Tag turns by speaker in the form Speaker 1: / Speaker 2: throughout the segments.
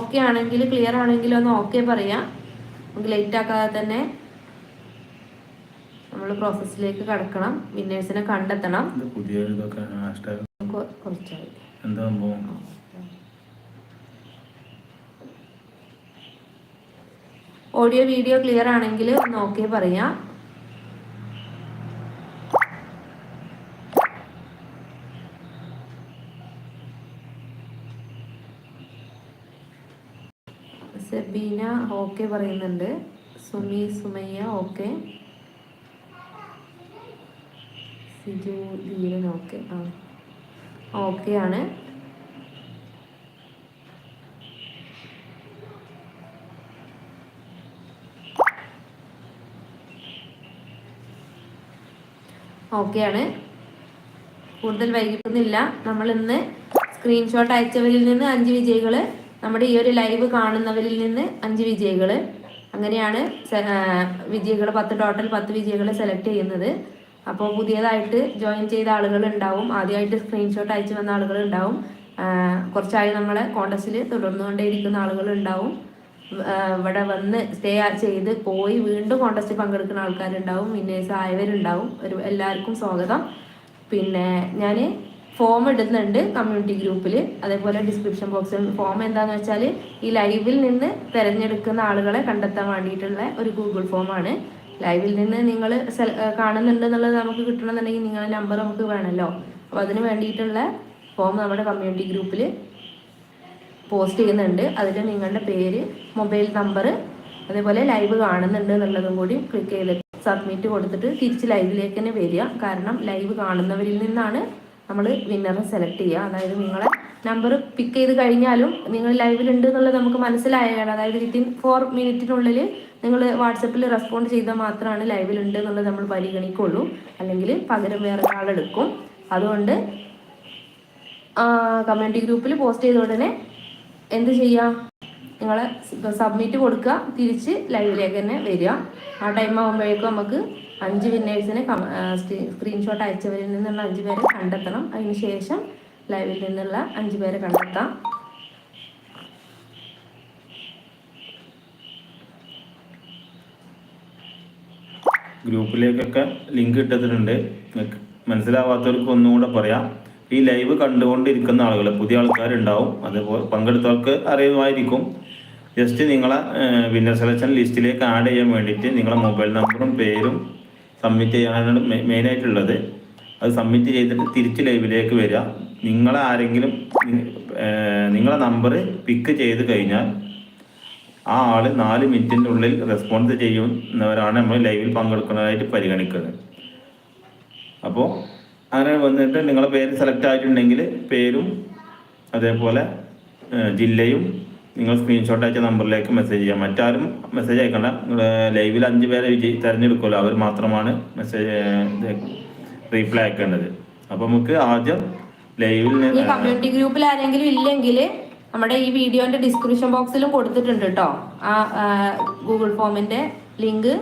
Speaker 1: Okay ആണെങ്കിൽ clear ആണെങ്കിൽ ഒന്ന് ഓക്കെ പറയാം. നമുക്ക് ലേറ്റ് ആക്കാതെ തന്നെ നമ്മൾ പ്രോസസ്സിലേക്ക് കടക്കണം. വിന്നേഴ്സിനെ കണ്ടെത്തണം.
Speaker 2: പുതിയ
Speaker 1: കുറച്ചായി.
Speaker 2: എന്താ
Speaker 1: ഓഡിയോ വീഡിയോ ക്ലിയർ ആണെങ്കിൽ ഒന്ന് ഓക്കെ പറയാം. സെബീന ഓക്കെ പറയുന്നുണ്ട്. സുമി സുമയ്യ ഓക്കെ. സിജു ധീരൻ ഓക്കെ. ആ. ഓക്കെ ആണ്. ഓക്കെയാണ് കൂടുതൽ വൈകിട്ടുന്നില്ല നമ്മൾ ഇന്ന് സ്ക്രീൻഷോട്ട് അയച്ചവരിൽ നിന്ന് അഞ്ച് വിജയികൾ നമ്മുടെ ഈ ഒരു ലൈവ് കാണുന്നവരിൽ നിന്ന് അഞ്ച് വിജയികൾ അങ്ങനെയാണ് വിജയികൾ പത്ത് ടോട്ടൽ പത്ത് വിജയികളെ സെലക്ട് ചെയ്യുന്നത്. അപ്പോൾ പുതിയതായിട്ട് ജോയിൻ ചെയ്ത ആളുകൾ ഉണ്ടാവും. ആദ്യമായിട്ട് സ്ക്രീൻഷോട്ട് അയച്ചു വന്ന ആളുകൾ ഉണ്ടാവും. കുറച്ചായി നമ്മളെ കോണ്ടസ്റ്റിൽ തുടർന്നുകൊണ്ടേയിരിക്കുന്ന ആളുകൾ ഉണ്ടാവും. ഇവിടെ വന്ന് സ്റ്റേ ചെയ്ത് പോയി വീണ്ടും കോണ്ടസ്റ്റിൽ പങ്കെടുക്കുന്ന ആൾക്കാരുണ്ടാവും. വിന്നേഴ്സ് ആയവരുണ്ടാവും. ഒരു എല്ലാവർക്കും സ്വാഗതം. പിന്നെ ഞാൻ ഫോം ഇടുന്നുണ്ട് കമ്മ്യൂണിറ്റി ഗ്രൂപ്പിൽ അതേപോലെ ഡിസ്ക്രിപ്ഷൻ ബോക്സിൽ ഫോം എന്താണെന്ന് വെച്ചാൽ ഈ ലൈവിൽ നിന്ന് തിരഞ്ഞെടുക്കുന്ന ആളുകളെ കണ്ടെത്താൻ വേണ്ടിയിട്ടുള്ള ഒരു ഗൂഗിൾ ഫോമാണ് ലൈവിൽ നിന്ന് നിങ്ങൾ കാണുന്നുണ്ട് എന്നുള്ളത് നമുക്ക് കിട്ടണമെന്നുണ്ടെങ്കിൽ നിങ്ങളുടെ നമ്പർ നമുക്ക് വേണമല്ലോ അപ്പോൾ അതിന് വേണ്ടിയിട്ടുള്ള ഫോം നമ്മുടെ കമ്മ്യൂണിറ്റി ഗ്രൂപ്പിൽ പോസ്റ്റ് ചെയ്യുന്നുണ്ട്. അതിൽ നിങ്ങളുടെ പേര് മൊബൈൽ നമ്പർ അതേപോലെ ലൈവ് കാണുന്നുണ്ട് എന്നുള്ളതും കൂടി ക്ലിക്ക് ചെയ്ത് സബ്മിറ്റ് കൊടുത്തിട്ട് തിരിച്ച് ലൈവിലേക്ക് തന്നെ വരിക. കാരണം ലൈവ് കാണുന്നവരിൽ നിന്നാണ് നമ്മൾ വിന്നറെ സെലക്ട് ചെയ്യുക അതായത് നിങ്ങളെ നമ്പർ പിക്ക് ചെയ്ത് കഴിഞ്ഞാലും നിങ്ങൾ ലൈവിലുണ്ട് എന്നുള്ളത് നമുക്ക് മനസ്സിലായാണ് അതായത് വിത്തിൻ ഫോർ മിനിറ്റിനുള്ളിൽ നിങ്ങൾ വാട്സപ്പിൽ റെസ്പോണ്ട് ചെയ്താൽ മാത്രമാണ് ലൈവിലുണ്ട് എന്നുള്ളത് നമ്മൾ പരിഗണിക്കുള്ളൂ. അല്ലെങ്കിൽ പകരം വേറെ ആളെടുക്കും അതുകൊണ്ട് കമ്മ്യൂണിറ്റി ഗ്രൂപ്പിൽ പോസ്റ്റ് ചെയ്ത ഉടനെ എന്ത് ചെയ്യുക നിങ്ങൾ സബ്മിറ്റ് കൊടുക്കുക. തിരിച്ച് ലൈവിലേക്ക് തന്നെ വരിക. ആ ടൈം ആകുമ്പോഴേക്കും നമുക്ക് അഞ്ച് വിന്നേഴ്സിനെ സ്ക്രീൻഷോട്ട് അയച്ചവരിൽ നിന്നുള്ള അഞ്ച് പേരെ കണ്ടെത്തണം. അതിനുശേഷം ലൈവിൽ നിന്നുള്ള അഞ്ച് പേരെ കണ്ടെത്താം.
Speaker 2: ഗ്രൂപ്പിലേക്കൊക്കെ ലിങ്ക് ഇട്ടിട്ടുണ്ട്. മനസ്സിലാവാത്തവർക്ക് ഒന്നുകൂടെ പറയാം. ഈ ലൈവ് കണ്ടുകൊണ്ടിരിക്കുന്ന ആളുകൾ പുതിയ ആൾക്കാരുണ്ടാവും. അതുപോലെ പങ്കെടുത്തവർക്ക് അറിയുമായിരിക്കും. ജസ്റ്റ് നിങ്ങളെ വിന്നർ സെലക്ഷൻ ലിസ്റ്റിലേക്ക് ആഡ് ചെയ്യാൻ വേണ്ടിയിട്ട് നിങ്ങളെ മൊബൈൽ നമ്പറും പേരും സബ്മിറ്റ് ചെയ്യാനാണ് മെയിൻ ആയിട്ടുള്ളത്. അത് സബ്മിറ്റ് ചെയ്തിട്ട് തിരിച്ച് ലൈവിലേക്ക് വരിക. നിങ്ങളെ ആരെങ്കിലും നിങ്ങളെ നമ്പർ പിക്ക് ചെയ്ത് കഴിഞ്ഞാൽ ആ ആൾ നാല് മിനിറ്റിന്റെ ഉള്ളിൽ റെസ്പോൺസ് ചെയ്യുന്നവരാണ് നമ്മൾ ലൈവിൽ പങ്കെടുക്കുന്നതായിട്ട് പരിഗണിക്കുന്നത്. അപ്പോൾ അങ്ങനെ വന്നിട്ട് നിങ്ങളെ പേര് സെലക്ട് ആയിട്ടുണ്ടെങ്കിൽ പേരും അതേപോലെ ജില്ലയും നിങ്ങൾ സ്ക്രീൻഷോട്ട് അയച്ച നമ്പറിലേക്ക് മെസ്സേജ് ചെയ്യാം. മറ്റാരും മെസ്സേജ് അയക്കണ്ട. നിങ്ങൾ ലൈവിൽ അഞ്ച് പേരെ വിജയി തിരഞ്ഞെടുക്കുമല്ലോ. അവർ മാത്രമാണ് മെസ്സേജ് റീപ്ലൈ അയക്കേണ്ടത്. അപ്പോൾ നമുക്ക് ആദ്യം ലൈവിൽ
Speaker 1: കമ്മ്യൂണിറ്റി ഗ്രൂപ്പിൽ ആരെങ്കിലും ഇല്ലെങ്കിൽ നമ്മുടെ ഈ വീഡിയോന്റെ ഡിസ്ക്രിപ്ഷൻ ബോക്സിലും കൊടുത്തിട്ടുണ്ട് കേട്ടോ ആ ഗൂഗിൾ ഫോമിന്റെ ലിങ്ക്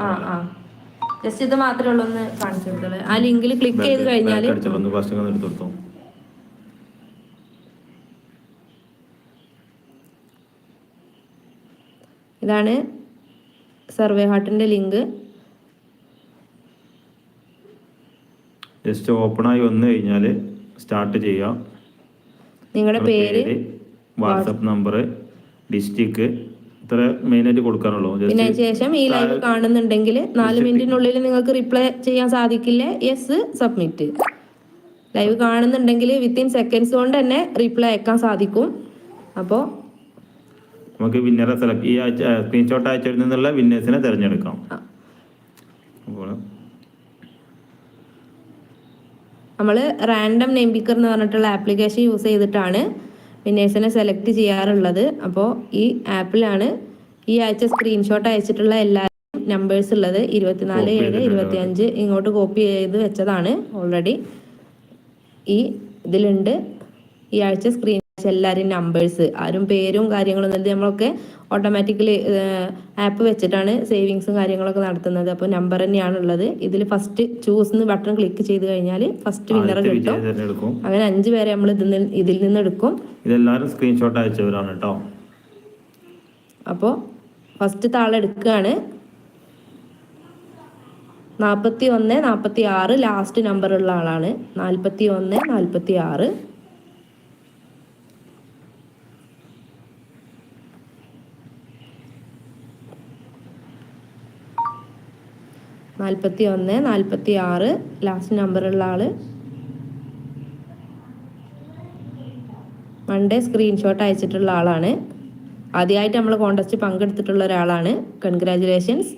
Speaker 1: ആ ആ. ജസ്റ്റ് ഇത് മാത്രമേ ഉള്ളൂ ഒന്ന് കാണിച്ചു ആ ലിങ്കിൽ ക്ലിക്ക് ചെയ്ത് കഴിഞ്ഞാൽ
Speaker 2: അടിച്ചല്ലോ ഫസ്റ്റ് ഒന്ന് എടുത്തു കൊടുത്തോ
Speaker 1: ഇതാണ് സർവേ ഹാർട്ടിന്റെ ലിങ്ക്.
Speaker 2: ജസ്റ്റ് ഓപ്പൺ ആയി വന്നു കഴിഞ്ഞാൽ സ്റ്റാർട്ട് ചെയ്യാം.
Speaker 1: നിങ്ങളുടെ പേര്
Speaker 2: വാട്സപ്പ് നമ്പർ ഡിസ്ട്രിക്ട് ഇത്ര മെയിൻ മെയിനായിട്ട് കൊടുക്കാനുള്ളൂ.
Speaker 1: പിന്നെ ശേഷം ഈ ലൈവ് കാണുന്നുണ്ടെങ്കിൽ നാല് മിനിറ്റിനുള്ളിൽ നിങ്ങൾക്ക് റിപ്ലൈ ചെയ്യാൻ സാധിക്കില്ല. യെസ് സബ്മിറ്റ് ലൈവ് കാണുന്നുണ്ടെങ്കിൽ വിത്തിൻ സെക്കൻഡ്സ് കൊണ്ട് തന്നെ റിപ്ലൈ അയക്കാൻ സാധിക്കും. അപ്പോൾ
Speaker 2: നമുക്ക് വിന്നറെ സെലക്ട് ഈ സ്ക്രീൻഷോട്ട് അയച്ചതിൽ നിന്നുള്ള വിന്നേഴ്സിനെ തിരഞ്ഞെടുക്കാം. അപ്പോൾ
Speaker 1: നമ്മൾ റാൻഡം നെയിം പിക്കർ എന്ന് പറഞ്ഞിട്ടുള്ള ആപ്ലിക്കേഷൻ യൂസ് ചെയ്തിട്ടാണ് വിന്നേഴ്സിനെ സെലക്ട് ചെയ്യാറുള്ളത്. അപ്പോൾ ഈ ആപ്പിലാണ് ഈ ആഴ്ച സ്ക്രീൻഷോട്ട് അയച്ചിട്ടുള്ള എല്ലാ നമ്പേഴ്സ് ഉള്ളത്. ഇരുപത്തിനാല് ഏഴ് ഇരുപത്തി അഞ്ച് ഇങ്ങോട്ട് കോപ്പി ചെയ്ത് വെച്ചതാണ് ഓൾറെഡി ഈ ഇതിലുണ്ട്. ഈ ആഴ്ച സ്ക്രീൻ എല്ലാവരും നമ്പേഴ്സ് ആരും പേരും കാര്യങ്ങളും ഇത് നമ്മളൊക്കെ ഓട്ടോമാറ്റിക്കലി ആപ്പ് വെച്ചിട്ടാണ് സേവിങ്സും കാര്യങ്ങളൊക്കെ നടത്തുന്നത്. അപ്പോൾ നമ്പർ തന്നെയാണ് ഉള്ളത് ഇതിൽ ഫസ്റ്റ് ചൂസ് എന്ന് ബട്ടൺ ക്ലിക്ക് ചെയ്ത് കഴിഞ്ഞാൽ ഫസ്റ്റ് വിന്നർ കിട്ടും. അങ്ങനെ അഞ്ച് പേരെ നമ്മൾ ഇതിൽ നിന്ന് ഇതിൽ നിന്ന് എടുക്കും.
Speaker 2: ഇതെല്ലാവരും സ്ക്രീൻഷോട്ട് അയച്ചവരാണ് കേട്ടോ
Speaker 1: അപ്പോൾ ഫസ്റ്റ് താളെടുക്കുകയാണ് നാൽപ്പത്തി ഒന്ന് നാൽപ്പത്തി ആറ് ലാസ്റ്റ് നമ്പർ ഉള്ള ആളാണ്. നാൽപ്പത്തി ഒന്ന് നാൽപ്പത്തി ആറ് നാൽപ്പത്തി ഒന്ന് നാൽപ്പത്തി ആറ് ലാസ്റ്റ് നമ്പറുള്ള ആൾ. മൺഡേ സ്ക്രീൻഷോട്ട് അയച്ചിട്ടുള്ള ആളാണ്. ആദ്യമായിട്ട് നമ്മൾ കോണ്ടസ്റ്റ് പങ്കെടുത്തിട്ടുള്ള ഒരാളാണ്.
Speaker 2: കൺഗ്രാചുലേഷൻസ്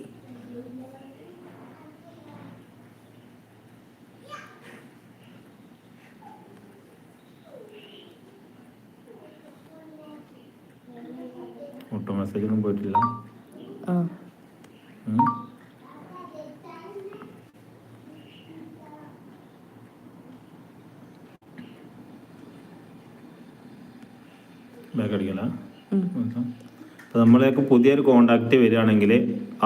Speaker 2: ഒട്ടും മെസ്സേജൊന്നും പോയിട്ടില്ല
Speaker 1: ആ
Speaker 2: ഉം. ബാക്ക് അടിക്കല
Speaker 1: ഉം.
Speaker 2: നമ്മളെയൊക്കെ പുതിയൊരു കോണ്ടാക്റ്റ് വരികയാണെങ്കിൽ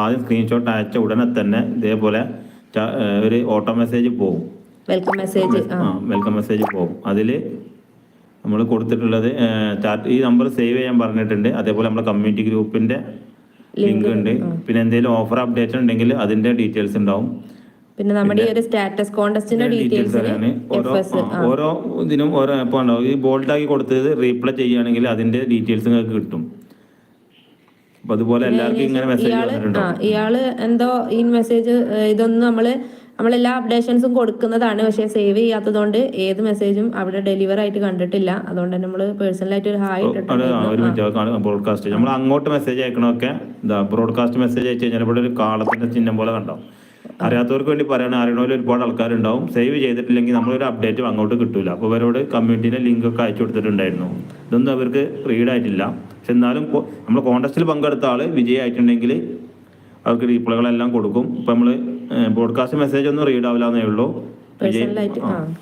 Speaker 2: ആദ്യം സ്ക്രീൻഷോട്ട് അയച്ച ഉടനെ തന്നെ ഇതേപോലെ ഒരു ഓട്ടോ മെസ്സേജ് പോകും.
Speaker 1: വെൽക്കം മെസ്സേജ് ആ.
Speaker 2: വെൽക്കം മെസ്സേജ് പോകും. അതിൽ നമ്മൾ കൊടുത്തിട്ടുള്ളത് ചാറ്റ് ഈ നമ്പർ സേവ് ചെയ്യാൻ പറഞ്ഞിട്ടുണ്ട്. അതേപോലെ നമ്മുടെ കമ്മ്യൂണിറ്റി ഗ്രൂപ്പിന്റെ ലിങ്ക് ഉണ്ട്. പിന്നെ എന്തെങ്കിലും ഓഫർ അപ്ഡേറ്റ് ഉണ്ടെങ്കിൽ അതിന്റെ ഡീറ്റെയിൽസ് ഉണ്ടാവും.
Speaker 1: പിന്നെ നമ്മുടെ ഈ ഒരു സ്റ്റാറ്റസ് കോണ്ടസ്റ്റിന്റെ
Speaker 2: ഡീറ്റെയിൽസ് ഓരോ ഓരോ ഇതിനും ഓരോ ഇപ്പോൾ ഉണ്ടാവും ഈ ബോൾഡ് ആക്കി കൊടുത്തത് റീപ്ലൈ ചെയ്യുകയാണെങ്കിൽ അതിന്റെ ഡീറ്റെയിൽസ് നിങ്ങൾക്ക് കിട്ടും. അതുപോലെ എല്ലാവർക്കും ഇങ്ങനെ മെസ്സേജ്
Speaker 1: ഇയാൾ
Speaker 2: വന്നിട്ടുണ്ടോ?
Speaker 1: ഇയാൾ എന്തോ ഈ മെസ്സേജ് ഇതൊന്നും നമ്മൾ നമ്മളെല്ലാ അപ്ഡേഷൻസും കൊടുക്കുന്നതാണ്. പക്ഷെ സേവ് ചെയ്യാത്തതുകൊണ്ട് ഏത് മെസ്സേജും അവിടെ ഡെലിവർ ആയിട്ട് കണ്ടിട്ടില്ല. അതുകൊണ്ട് തന്നെ നമ്മൾ പേഴ്സണലായിട്ട് ഒരു ഹായ്
Speaker 2: ബ്രോഡ്കാസ്റ്റ് നമ്മൾ അങ്ങോട്ട് മെസ്സേജ് അയക്കണമൊക്കെ ബ്രോഡ്കാസ്റ്റ് മെസ്സേജ് അയച്ചു കഴിഞ്ഞാൽ ഇവിടെ ഒരു കാളത്തിന്റെ ചിഹ്നം പോലെ കണ്ടോ? അറിയാത്തവർക്ക് വേണ്ടി പറയുകയാണെങ്കിൽ അറിയണമെങ്കിൽ ഒരുപാട് ആൾക്കാരുണ്ടാവും. സേവ് ചെയ്തിട്ടില്ലെങ്കിൽ നമ്മളൊരു അപ്ഡേറ്റ് അങ്ങോട്ട് കിട്ടൂല. അപ്പോൾ അവരോട് കമ്മ്യൂണിറ്റിയിലെ ലിങ്ക് ഒക്കെ അയച്ചു കൊടുത്തിട്ടുണ്ടായിരുന്നു. ഇതൊന്നും അവർക്ക് റീഡ് ആയിട്ടില്ല. പക്ഷെ എന്നാലും നമ്മൾ കോൺടസ്റ്റിൽ പങ്കെടുത്ത ആൾ വിജയമായിട്ടുണ്ടെങ്കിൽ അവർക്ക് റീപ്ലൈകളെല്ലാം കൊടുക്കും. ഇപ്പം നമ്മൾ ബോഡ്കാസ്റ്റ് മെസ്സേജ് ഒന്നും റീഡ് ആവില്ല എന്നേ ഉള്ളൂ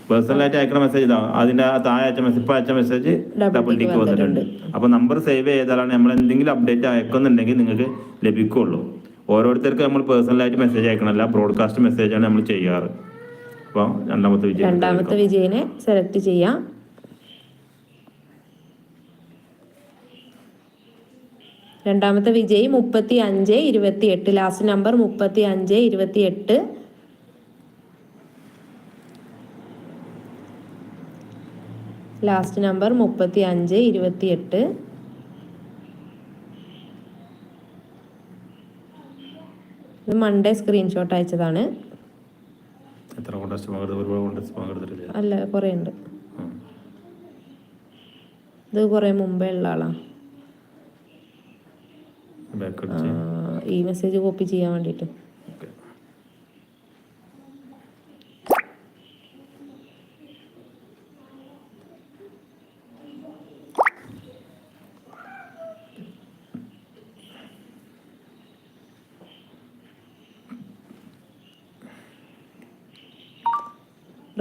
Speaker 1: പേഴ്സണലായിട്ട്
Speaker 2: അയക്കുന്ന മെസ്സേജ് ഇതാ. അതിന്റെ താഴെ അയച്ച മെസ്സേജ് ഇപ്പൊ അയച്ച മെസ്സേജ് ഡബിൾ ടിക്ക് വന്നിട്ടുണ്ട്. അപ്പൊ നമ്പർ സേവ് ചെയ്താലാണ് നമ്മൾ എന്തെങ്കിലും അപ്ഡേറ്റ് അയക്കുന്നുണ്ടെങ്കിൽ നിങ്ങൾക്ക് ലഭിക്കുള്ളൂ. ഓരോരുത്തർക്ക് നമ്മൾ പേഴ്സണലായിട്ട് മെസ്സേജ് അയക്കണമല്ല ബ്രോഡ്കാസ്റ്റ് മെസ്സേജ് ആണ് നമ്മൾ ചെയ്യാറ്. അപ്പോൾ രണ്ടാമത്തെ വിജയം
Speaker 1: രണ്ടാമത്തെ വിജയനെ സെലക്ട് ചെയ്യാം. രണ്ടാമത്തെ വിജയി മുപ്പത്തി അഞ്ച് ഇരുപത്തി എട്ട് ലാസ്റ്റ് നമ്പർ മുപ്പത്തി അഞ്ച് ഇരുപത്തി എട്ട് ലാസ്റ്റ് നമ്പർ മുപ്പത്തി അഞ്ച് ഇരുപത്തി എട്ട് ഇത് മൺഡേ സ്ക്രീൻഷോട്ട് അയച്ചതാണ്.
Speaker 2: എത്ര കോൺടസ്റ്റ് പങ്കെടുത്ത് ഒരുപാട് കോൺടസ്റ്റ് പങ്കെടുത്തിട്ടില്ല
Speaker 1: അല്ല കുറേ ഉണ്ട്. ഇത് കുറേ മുമ്പേ ഉള്ള ആളാണ്
Speaker 2: Back
Speaker 1: ഈ മെസ്സേജ് കോപ്പി ചെയ്യാൻ വേണ്ടിയിട്ട്.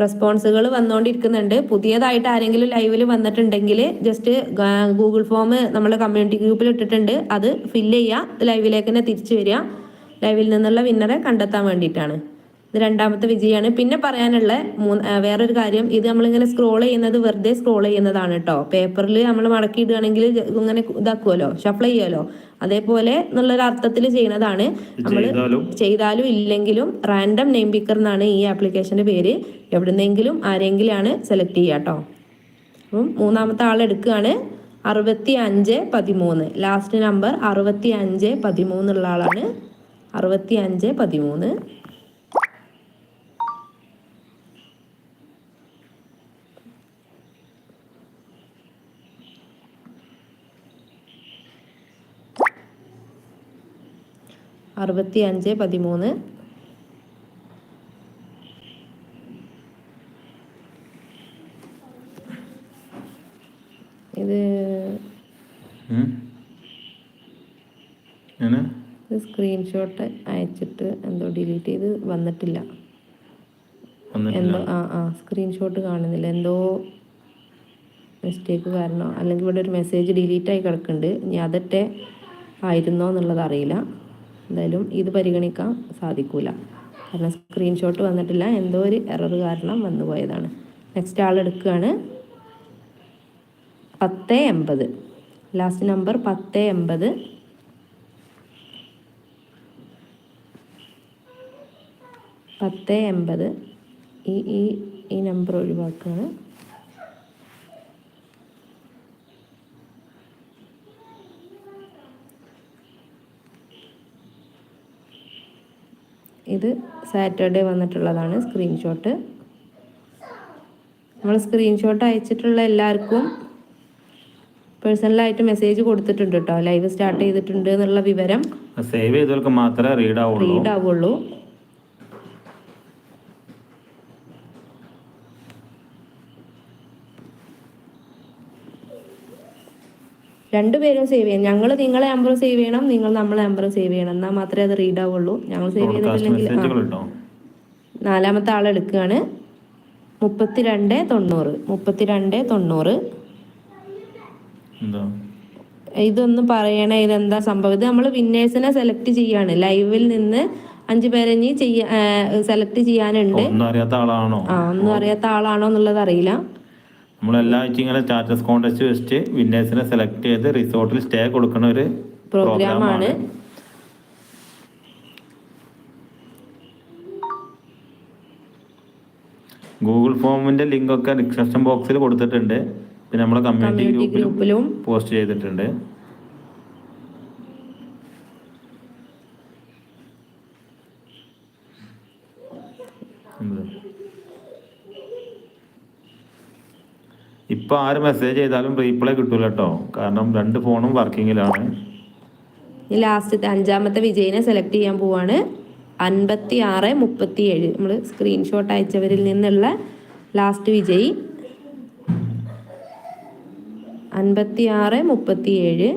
Speaker 1: റെസ്പോൺസുകൾ വന്നുകൊണ്ടിരിക്കുന്നുണ്ട്. പുതിയതായിട്ട് ആരെങ്കിലും ലൈവിൽ വന്നിട്ടുണ്ടെങ്കിൽ ജസ്റ്റ് ഗൂഗിൾ ഫോം നമ്മൾ കമ്മ്യൂണിറ്റി ഗ്രൂപ്പിൽ ഇട്ടിട്ടുണ്ട്. അത് ഫില്ല് ചെയ്യുക. ലൈവിലേക്ക് തന്നെ തിരിച്ചു വരിക. ലൈവിൽ നിന്നുള്ള വിന്നറെ കണ്ടെത്താൻ വേണ്ടിയിട്ടാണ്. ഇത് രണ്ടാമത്തെ വിജയമാണ് പിന്നെ പറയാനുള്ള മൂന്ന് വേറൊരു കാര്യം. ഇത് നമ്മളിങ്ങനെ സ്ക്രോൾ ചെയ്യുന്നത് വെറുതെ സ്ക്രോൾ ചെയ്യുന്നതാണ് കേട്ടോ. പേപ്പറിൽ നമ്മൾ മടക്കി ഇടുകയാണെങ്കിൽ ഇങ്ങനെ ഇതാക്കുമല്ലോ ഷഫ്ലൈ ചെയ്യുമല്ലോ അതേപോലെ എന്നുള്ളൊരു അർത്ഥത്തിൽ ചെയ്യുന്നതാണ് നമ്മൾ
Speaker 2: ചെയ്താലും
Speaker 1: ഇല്ലെങ്കിലും റാൻഡം നെയിം പിക്കർ എന്നാണ് ഈ ആപ്ലിക്കേഷന്റെ പേര്. എവിടുന്നെങ്കിലും ആരെങ്കിലും ആണ് സെലക്ട് ചെയ്യുക കേട്ടോ. അപ്പം മൂന്നാമത്തെ ആൾ എടുക്കുകയാണ്. അറുപത്തി അഞ്ച് പതിമൂന്ന്. ലാസ്റ്റ് നമ്പർ അറുപത്തി അഞ്ച് പതിമൂന്നുള്ള ആളാണ്. അറുപത്തി അഞ്ച് പതിമൂന്ന്. അറുപത്തി അഞ്ച് പതിമൂന്ന്. ഇത് സ്ക്രീൻഷോട്ട് അയച്ചിട്ട് എന്തോ ഡിലീറ്റ് ചെയ്ത് വന്നിട്ടില്ല.
Speaker 2: വന്നിട്ടില്ല.
Speaker 1: എന്തോ ആ ആ സ്ക്രീൻഷോട്ട് കാണുന്നില്ല. എന്തോ മിസ്റ്റേക്ക് കാരണോ അല്ലെങ്കിൽ ഇവിടെ ഒരു മെസ്സേജ് ഡിലീറ്റ് ആയി കിടക്കുന്നുണ്ട്. ഇനി അതൊക്കെ ആയിരുന്നോ എന്നുള്ളത് അറിയില്ല. എന്തായാലും ഇത് പരിഗണിക്കാൻ സാധിക്കൂല. കാരണം സ്ക്രീൻഷോട്ട് വന്നിട്ടില്ല. എന്തോ ഒരു എറർ കാരണം വന്നു പോയതാണ്. നെക്സ്റ്റ് ആൾ എടുക്കുകയാണ്. പത്ത് എൺപത്. ലാസ്റ്റ് നമ്പർ പത്ത് എൺപത്. പത്ത് എൺപത്. ഈ ഈ ഈ നമ്പർ ഒഴിവാക്കുകയാണ്. ഇത് സാറ്റർഡേ വന്നിട്ടുള്ളതാണ് സ്ക്രീൻഷോട്ട്. നമ്മൾ സ്ക്രീൻഷോട്ട് അയച്ചിട്ടുള്ള എല്ലാവർക്കും പേഴ്സണലായിട്ട് മെസ്സേജ് കൊടുത്തിട്ടുണ്ട് കേട്ടോ ലൈവ് സ്റ്റാർട്ട് ചെയ്തിട്ടുണ്ട് എന്നുള്ള വിവരം
Speaker 2: സേവ് ചെയ്തവർക്ക് മാത്രമേ റീഡ് ആവുള്ളൂ.
Speaker 1: റീഡ് ആവുള്ളൂ. രണ്ടുപേരും സേവ് ചെയ്യണം. ഞങ്ങൾ നിങ്ങളെ നമ്പർ സേവ് ചെയ്യണം നിങ്ങൾ നമ്മളെ നമ്പർ സേവ് ചെയ്യണം. എന്നാൽ മാത്രമേ അത് റീഡ് ആവുള്ളൂ. ഞങ്ങൾ സേവ് ചെയ്തിട്ടില്ലെങ്കിൽ നാലാമത്തെ ആളെടുക്കുകയാണ് മുപ്പത്തിരണ്ട് തൊണ്ണൂറ്. മുപ്പത്തിരണ്ട് തൊണ്ണൂറ്. ഇതൊന്ന് പറയണേ ഇതെന്താ സംഭവം? ഇത് നമ്മൾ വിന്നേഴ്സിനെ സെലക്ട് ചെയ്യാണ്. ലൈവിൽ നിന്ന് അഞ്ചു പേരെ ഇനി സെലക്ട് ചെയ്യാനുണ്ട്.
Speaker 2: ഒന്നും അറിയാത്ത ആളാണോ?
Speaker 1: ആ ഒന്നും അറിയാത്ത ആളാണോ എന്നുള്ളത് അറിയില്ല.
Speaker 2: നമ്മളെല്ലാ ആഴ്ച ഇങ്ങനെ സ്റ്റാറ്റസ് കോൺടെസ്റ്റ് വെച്ചിട്ട് വിന്നേഴ്സിനെ സെലക്ട് ചെയ്ത് റിസോർട്ടിൽ സ്റ്റേ കൊടുക്കുന്ന ഒരു
Speaker 1: പ്രോഗ്രാമാണ്
Speaker 2: ഗൂഗിൾ ഫോമിന്റെ ലിങ്ക് ഒക്കെ ഡിസ്ക്രിപ്ഷൻ ബോക്സിൽ കൊടുത്തിട്ടുണ്ട്. പിന്നെ നമ്മുടെ കമ്മ്യൂണിറ്റി ഗ്രൂപ്പിലും പോസ്റ്റ് ചെയ്തിട്ടുണ്ട് എന്ത്? ഇപ്പൊ ആര് മെസ്സേജ് ചെയ്താലും റീപ്ലൈ കിട്ടൂല കേട്ടോ കാരണം രണ്ട് ഫോണും വർക്കിങ്ങിലാണ്
Speaker 1: ഈ ലാസ്റ്റത്തെ അഞ്ചാമത്തെ വിജയിനെ സെലക്ട് ചെയ്യാൻ പോവാണ്. അൻപത്തി ആറ് മുപ്പത്തി ഏഴ് നമ്മൾ സ്ക്രീൻഷോട്ട് അയച്ചവരിൽ നിന്നുള്ള ലാസ്റ്റ് വിജയി. അൻപത്തി ആറ് മുപ്പത്തി ഏഴ്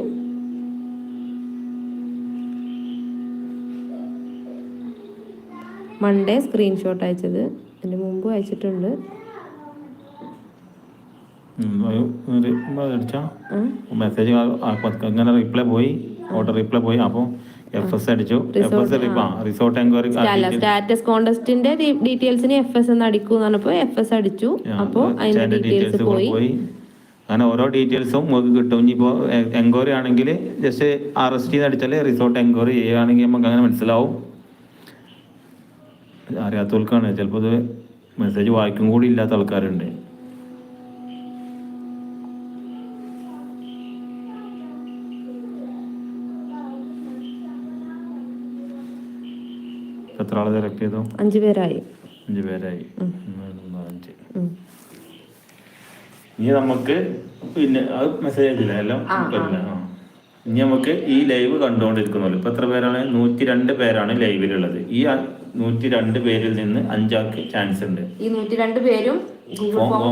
Speaker 1: മൺഡേ സ്ക്രീൻഷോട്ട് അയച്ചത്. അതിന് മുമ്പ് അയച്ചിട്ടുണ്ട്.
Speaker 2: മെസ്സേജ് ഇങ്ങനെ റിപ്ലൈ പോയി. ഓട്ടോ റിപ്ലൈ പോയി. അപ്പോൾ എഫ് എസ് അടിച്ചു. എഫ് എസ് റിസോർട്ട് എൻക്വയറി
Speaker 1: അല്ല സ്റ്റാറ്റസ് കോണ്ടസ്റ്റിന്റെ ഡീറ്റെയിൽസിന് എഫ് എസ് എന്ന് അടിക്കും പറഞ്ഞപ്പോ എഫ് എസ് അടിച്ചു. അപ്പോൾ അതിന്റെ ഡീറ്റെയിൽസ് പോയി.
Speaker 2: അങ്ങനെ ഓരോ ഡീറ്റെയിൽസും നമുക്ക് കിട്ടും. ഇനിയിപ്പോൾ എൻക്വയറി ആണെങ്കിൽ ജസ്റ്റ് അറസ്റ്റ് ചെയ്ത് അടിച്ചാൽ റിസോർട്ട് എൻക്വയറി ചെയ്യുകയാണെങ്കിൽ നമുക്ക് അങ്ങനെ മനസ്സിലാവും. അറിയാത്തവർക്കാണ്. ചിലപ്പോൾ ഇത് മെസ്സേജ് വായിക്കും കൂടി ഇല്ലാത്ത ആൾക്കാരുണ്ട്. എത്ര ആളെ സെലക്ട് ചെയ്തു?
Speaker 1: അഞ്ചു പേരായി.
Speaker 2: അഞ്ച് പേരായി. അഞ്ച്. ഇനി നമുക്ക് പിന്നെ അത് മെസ്സേജ് അയച്ചില്ല? എല്ലാം. ഇനി നമുക്ക് ഈ ലൈവ് കണ്ടുകൊണ്ടിരിക്കുന്നുള്ളൂ ഇപ്പൊ എത്ര പേരാണ്? നൂറ്റി രണ്ട് പേരാണ് ലൈവിലുള്ളത് ഈ നൂറ്റി രണ്ട് പേരിൽ നിന്ന് അഞ്ചാൾക്ക് ചാൻസ് ഉണ്ട്.
Speaker 1: ഈ നൂറ്റി രണ്ട് പേരും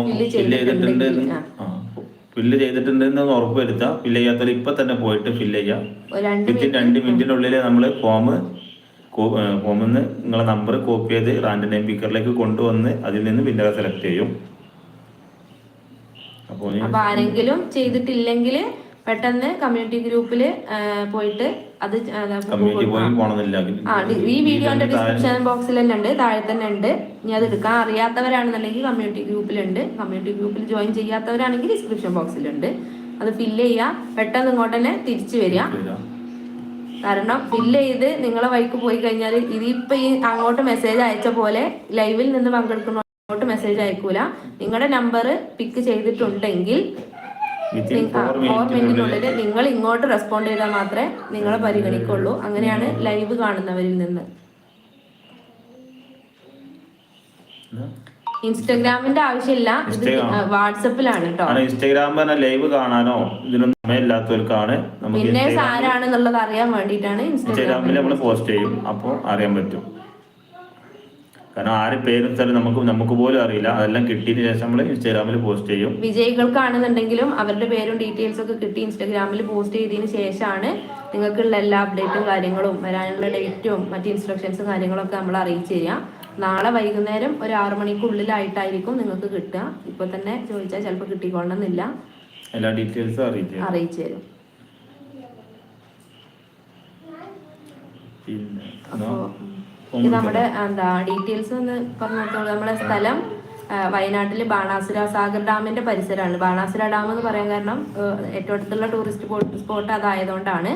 Speaker 1: ഫില്ല്
Speaker 2: ചെയ്തിട്ടുണ്ട് ഫില്ല് ചെയ്തിട്ടുണ്ട് എന്ന് ഉറപ്പ് വരുത്താം ഫില്ല് ചെയ്യാത്തവർ ഇപ്പൊ തന്നെ പോയിട്ട് ഫില്ല് ചെയ്യാം.
Speaker 1: രണ്ട്
Speaker 2: വിത്തിൻ രണ്ട് മിനിറ്റിനുള്ളിൽ നമ്മൾ ഫോം ഫോമിൽ നിന്ന് നിങ്ങളെ നമ്പർ കോപ്പി ചെയ്ത് റാൻഡം നെയിം പിക്കറിലേക്ക് കൊണ്ടുവന്ന് അതിൽ നിന്ന് വിന്നറെ സെലക്ട് ചെയ്യും. അപ്പോൾ
Speaker 1: ആരെങ്കിലും ചെയ്തിട്ടില്ലെങ്കിൽ പെട്ടെന്ന് കമ്മ്യൂണിറ്റി ഗ്രൂപ്പിൽ പോയിട്ട് അത്
Speaker 2: കമ്മ്യൂണിറ്റി പോയി പോണമെന്നില്ല
Speaker 1: ആ ഈ വീഡിയോന്റെ ഡിസ്ക്രിപ്ഷൻ ബോക്സിൽ തന്നെ ഉണ്ട് താഴെ തന്നെ ഉണ്ട് ഇനി അത് എടുക്കാൻ അറിയാത്തവരാണെന്നുണ്ടെങ്കിൽ കമ്മ്യൂണിറ്റി ഗ്രൂപ്പിലുണ്ട് കമ്മ്യൂണിറ്റി ഗ്രൂപ്പിൽ ജോയിൻ ചെയ്യാത്തവരാണെങ്കിൽ ഡിസ്ക്രിപ്ഷൻ ബോക്സിലുണ്ട് അത് ഫില്ല് ചെയ്യുക പെട്ടെന്ന് ഇങ്ങോട്ട് തന്നെ തിരിച്ചു വരിക കാരണം ഫില്ല് ചെയ്ത് നിങ്ങളെ വൈക്ക് പോയി കഴിഞ്ഞാൽ ഇതിപ്പോ ഈ അങ്ങോട്ട് മെസ്സേജ് അയച്ച പോലെ ലൈവിൽ നിന്ന് പങ്കെടുക്കുന്ന അങ്ങോട്ട് മെസ്സേജ് അയക്കൂല. നിങ്ങളുടെ നമ്പർ പിക്ക് ചെയ്തിട്ടുണ്ടെങ്കിൽ
Speaker 2: ഫോർ മിനിറ്റിനുള്ളിൽ
Speaker 1: നിങ്ങൾ ഇങ്ങോട്ട് റെസ്പോണ്ട് ചെയ്താൽ മാത്രമേ നിങ്ങളെ പരിഗണിക്കുള്ളൂ. അങ്ങനെയാണ് ലൈവ് കാണുന്നവരിൽ നിന്ന്. ഇൻസ്റ്റഗ്രാമിന്റെ ആവശ്യമില്ല. ഇത്. വാട്സപ്പിലാണ് കേട്ടോ
Speaker 2: ഇൻസ്റ്റാഗ്രാം പറഞ്ഞ ലൈവ് കാണാനോ ഇതിനൊന്നും സമയമില്ലാത്തവർക്കാണ്
Speaker 1: പിന്നെ ആരാണെന്നുള്ളത് അറിയാൻ വേണ്ടിയിട്ടാണ് ഇൻസ്റ്റഗ്രാം
Speaker 2: ഇൻസ്റ്റാഗ്രാമിൽ നമ്മൾ പോസ്റ്റ് ചെയ്യും. അപ്പോൾ അറിയാൻ പറ്റും. കാരണം ആര് പേരും സ്ഥലം നമുക്ക് നമുക്ക് പോലും അറിയില്ല. അതെല്ലാം കിട്ടിയതിന് ശേഷം നമ്മൾ ഇൻസ്റ്റാഗ്രാമിൽ പോസ്റ്റ് ചെയ്യും.
Speaker 1: വിജയികൾക്കാണെന്നുണ്ടെങ്കിലും അവരുടെ പേരും ഡീറ്റെയിൽസ് ഒക്കെ കിട്ടി ഇൻസ്റ്റാഗ്രാമിൽ പോസ്റ്റ് ചെയ്തതിന് ശേഷമാണ് നിങ്ങൾക്കുള്ള എല്ലാ അപ്ഡേറ്റും കാര്യങ്ങളും വരാനുള്ള ഡേറ്റും മറ്റ് ഇൻസ്ട്രക്ഷൻസും കാര്യങ്ങളൊക്കെ നമ്മൾ അറിയിച്ചു തരിക. നാളെ വൈകുന്നേരം ഒരു ആറു മണിക്കുള്ളിലായിട്ടായിരിക്കും നിങ്ങൾക്ക് കിട്ടുക. ഇപ്പൊ തന്നെ ചോദിച്ചാൽ ചിലപ്പോൾ കിട്ടിക്കൊള്ളണമെന്നില്ല
Speaker 2: എല്ലാ ഡീറ്റെയിൽസും അറിയിച്ചു
Speaker 1: തരും. അപ്പോ
Speaker 2: ഇത്
Speaker 1: നമ്മുടെ എന്താ ഡീറ്റെയിൽസ് എന്ന് പറഞ്ഞോളൂ നമ്മുടെ സ്ഥലം വയനാട്ടിലെ ബാണാസുര സാഗർ ഡാമിന്റെ പരിസരമാണ്. ബാണാസുര ഡാം എന്ന് പറയാൻ കാരണം ഏറ്റവും അടുത്തുള്ള ടൂറിസ്റ്റ് സ്പോട്ട് അതായതുകൊണ്ടാണ്.